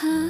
অপরাধ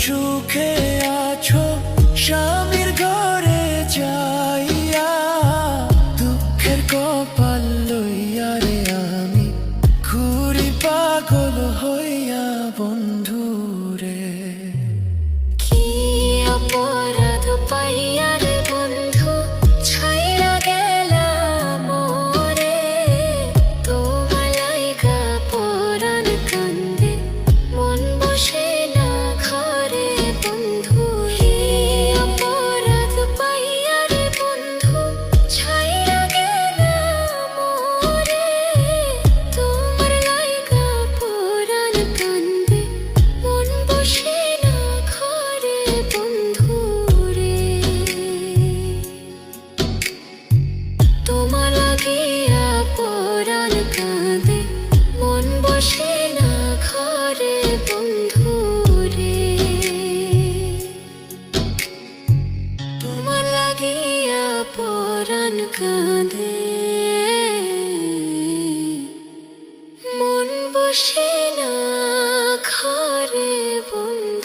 সুখে মন বসে না ঘরে বন্দি